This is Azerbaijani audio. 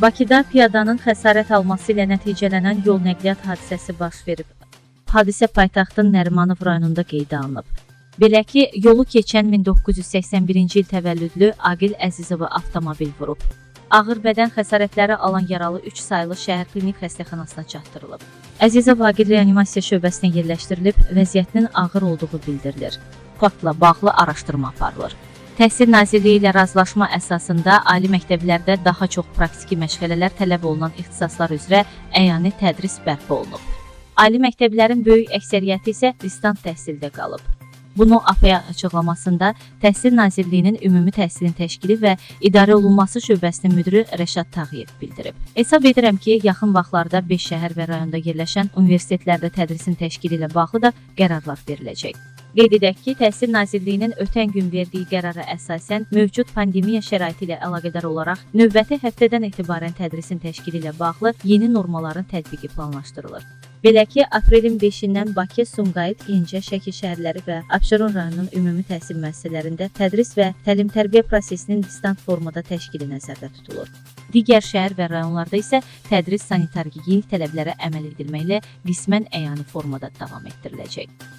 Bakıda piyadanın xəsarət alması ilə nəticələnən yol nəqliyyat hadisəsi baş verib. Hadisə paytaxtın Nərimanov rayonunda qeydə alınıb. Belə ki, yolu keçən 1981-ci il təvəllüdlü Aqil Əzizova avtomobil vurub. Ağır bədən xəsarətləri alan yaralı 3 saylı şəhər klinik xəstəxanasına çatdırılıb. Əzizov Aqil reanimasiya şöbəsinə yerləşdirilib, vəziyyətinin ağır olduğu bildirilir. Faktla bağlı araşdırma aparılır. Təhsil Nazirliyi ilə razılaşma əsasında ali məktəblərdə daha çox praktiki məşğələlər tələb olunan ixtisaslar üzrə əyani tədris bərpa olunub. Ali məktəblərin böyük əksəriyyəti isə distant təhsildə qalıb. Bunu APA açıqlamasında Təhsil Nazirliyinin Ümumi Təhsilin Təşkili və İdarə Olunması şöbəsinin müdiri Rəşad Tağıyev bildirib. Hesab edirəm ki, yaxın vaxtlarda 5 şəhər və rayonda yerləşən universitetlərdə tədrisin təşkili ilə bağlı da qərarlar veriləcək. Qeyd edək ki, Təhsil Nazirliyinin ötən gün verdiyi qərara əsasən mövcud pandemiya şəraiti ilə əlaqədar olaraq növbəti həftədən etibarən tədrisin təşkili ilə bağlı yeni normaların tətbiqi planlaşdırılır. Belə ki, aprelin 5-dən Bakı, Sumqayıt, Gəncə, Şəki şəhərləri və Abşeron rayonunun ümumi təhsil müəssisələrində tədris və təlim-tərbiyə prosesinin distant formada təşkili nəzərdə tutulur. Digər şəhər və rayonlarda isə tədris sanitar gigiyenik tələblərə əməl edilməklə qismən əyani formada davam etdiriləcək.